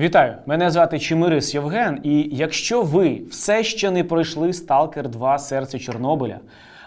Вітаю! Мене звати Чимирис Євген. І якщо ви все ще не пройшли Сталкер 2 серце Чорнобиля,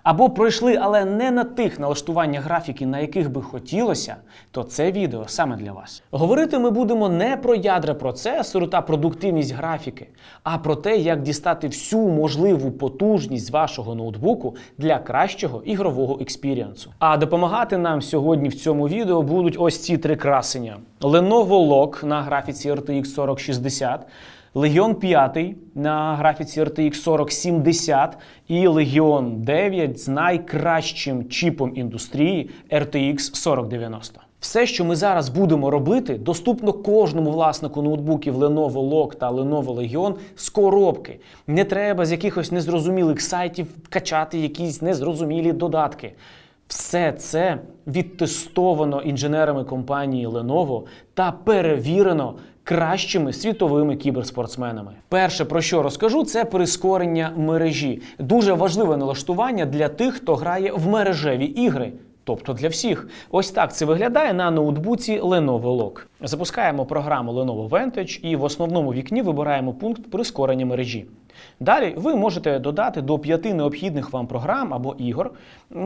або пройшли, але не на тих налаштуваннях графіки, на яких би хотілося, то це відео саме для вас. Говорити ми будемо не про ядра процесору та продуктивність графіки, а про те, як дістати всю можливу потужність вашого ноутбуку для кращого ігрового експіріансу. А допомагати нам сьогодні в цьому відео будуть ось ці три красення: Lenovo Log на графіці RTX 4060, Legion 5 на графіці RTX 4070 і Legion 9 з найкращим чіпом індустрії RTX 4090. Все, що ми зараз будемо робити, доступно кожному власнику ноутбуків Lenovo Log та Lenovo Legion з коробки. Не треба з якихось незрозумілих сайтів качати якісь незрозумілі додатки. Все це відтестовано інженерами компанії Lenovo та перевірено кращими світовими кіберспортсменами. Перше, про що розкажу, це прискорення мережі. Дуже важливе налаштування для тих, хто грає в мережеві ігри. Тобто для всіх. Ось так це виглядає на ноутбуці Lenovo Lock. Запускаємо програму Lenovo Vantage і в основному вікні вибираємо пункт прискорення мережі. Далі ви можете додати до п'яти необхідних вам програм або ігор,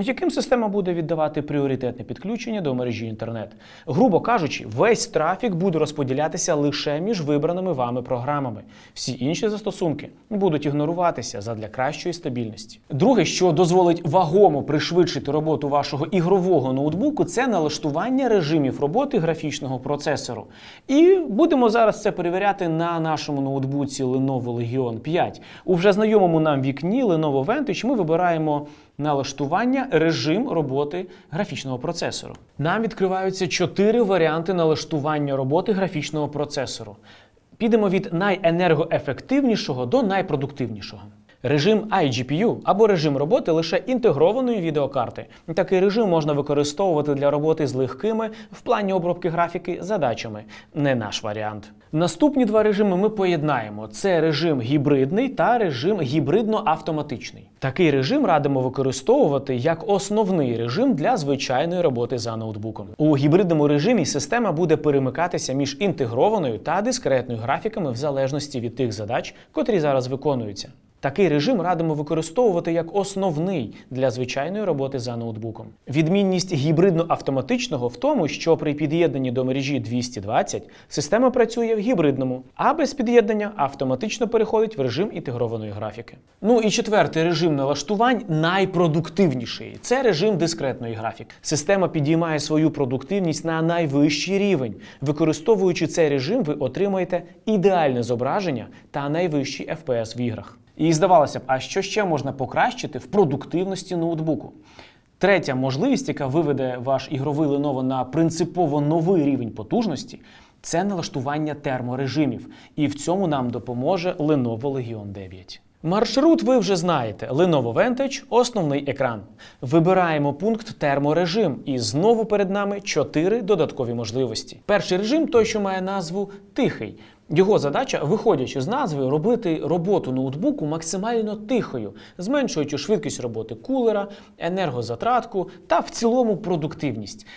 яким система буде віддавати пріоритетне підключення до мережі інтернет. Грубо кажучи, весь трафік буде розподілятися лише між вибраними вами програмами. Всі інші застосунки будуть ігноруватися задля кращої стабільності. Друге, що дозволить вагомо пришвидшити роботу вашого ігрового ноутбуку, це налаштування режимів роботи графічного процесору. І будемо зараз це перевіряти на нашому ноутбуці Lenovo Legion 5. У вже знайомому нам вікні Lenovo Vantage ми вибираємо налаштування режим роботи графічного процесору. Нам відкриваються чотири варіанти налаштування роботи графічного процесору. Підемо від найенергоефективнішого до найпродуктивнішого. Режим iGPU або режим роботи лише інтегрованої відеокарти. Такий режим можна використовувати для роботи з легкими в плані обробки графіки задачами. Не наш варіант. Наступні два режими ми поєднаємо: це режим гібридний та режим гібридно-автоматичний. Такий режим радимо використовувати як основний режим для звичайної роботи за ноутбуком. У гібридному режимі система буде перемикатися між інтегрованою та дискретною графіками в залежності від тих задач, котрі зараз виконуються. Такий режим радимо використовувати як основний для звичайної роботи за ноутбуком. Відмінність гібридно-автоматичного в тому, що при під'єднанні до мережі 220 система працює в гібридному, а без під'єднання автоматично переходить в режим інтегрованої графіки. Ну і четвертий режим налаштувань найпродуктивніший це режим дискретної графіки. Система підіймає свою продуктивність на найвищий рівень. Використовуючи цей режим, ви отримаєте ідеальне зображення та найвищий FPS в іграх. І здавалося б, а що ще можна покращити в продуктивності ноутбуку? Третя можливість, яка виведе ваш ігровий Lenovo на принципово новий рівень потужності, це налаштування терморежимів. І в цьому нам допоможе Lenovo Legion 9. Маршрут ви вже знаєте. Lenovo Vantage – основний екран. Вибираємо пункт терморежим, і знову перед нами чотири додаткові можливості. Перший режим той, що має назву тихий. Його задача, виходячи з назви, робити роботу ноутбуку максимально тихою, зменшуючи швидкість роботи кулера, енергозатратку та в цілому продуктивність.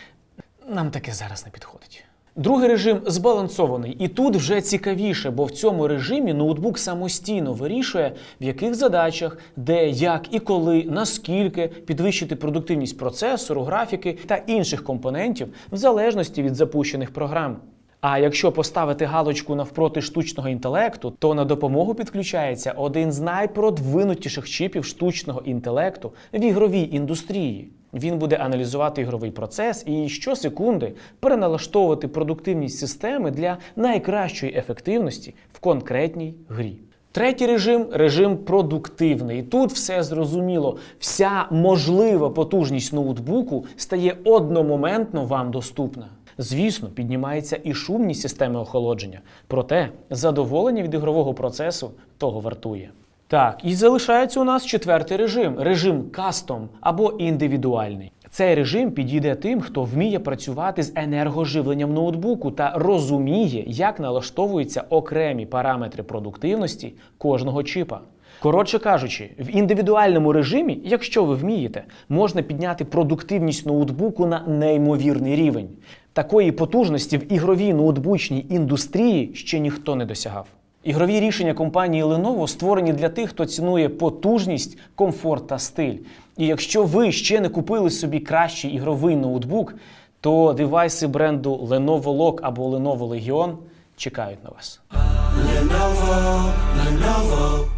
Нам таке зараз не підходить. Другий режим збалансований, і тут вже цікавіше, бо в цьому режимі ноутбук самостійно вирішує, в яких задачах, де, як і коли, наскільки підвищити продуктивність процесору, графіки та інших компонентів в залежності від запущених програм. А якщо поставити галочку навпроти штучного інтелекту, то на допомогу підключається один з найпродвинутіших чіпів штучного інтелекту в ігровій індустрії. Він буде аналізувати ігровий процес і щосекунди переналаштовувати продуктивність системи для найкращої ефективності в конкретній грі. Третій режим режим продуктивний. Тут все зрозуміло. Вся можлива потужність ноутбуку стає одномоментно вам доступна. Звісно, піднімається і шумність системи охолодження, проте задоволення від ігрового процесу того вартує. Так, і залишається у нас четвертий режим режим кастом або індивідуальний. Цей режим підійде тим, хто вміє працювати з енергоживленням ноутбуку та розуміє, як налаштовуються окремі параметри продуктивності кожного чіпа. Коротше кажучи, в індивідуальному режимі, якщо ви вмієте, можна підняти продуктивність ноутбуку на неймовірний рівень. Такої потужності в ігровій ноутбучній індустрії ще ніхто не досягав. Ігрові рішення компанії Lenovo створені для тих, хто цінує потужність, комфорт та стиль. І якщо ви ще не купили собі кращий ігровий ноутбук, то девайси бренду Lenovo Lock або Lenovo Legion чекають на вас. Lenovo, Lenovo.